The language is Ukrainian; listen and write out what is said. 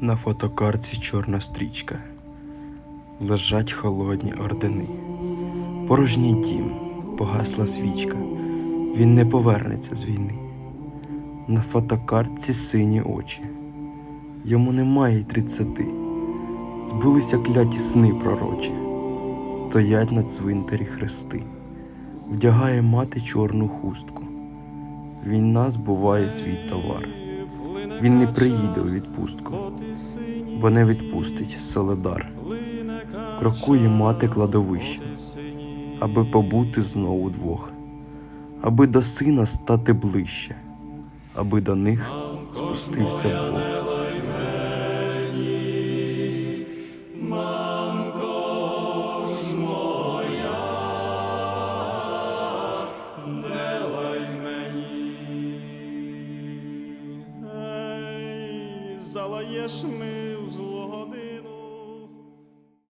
На фотокарці чорна стрічка. Лежать холодні ордени. Порожній дім, погасла свічка. Він не повернеться з війни. На фотокартці сині очі. Йому немає й тридцяти. Збулися кляті сни пророчі. Стоять на цвинтарі хрести. Вдягає мати чорну хустку. Війна збуває свій товар. Він не приїде у відпустку, бо не відпустить Соледар. Крокує мати кладовище, аби побути знову двох, аби до сина стати ближче, аби до них спустився Бог. Залаєш ми злу годину.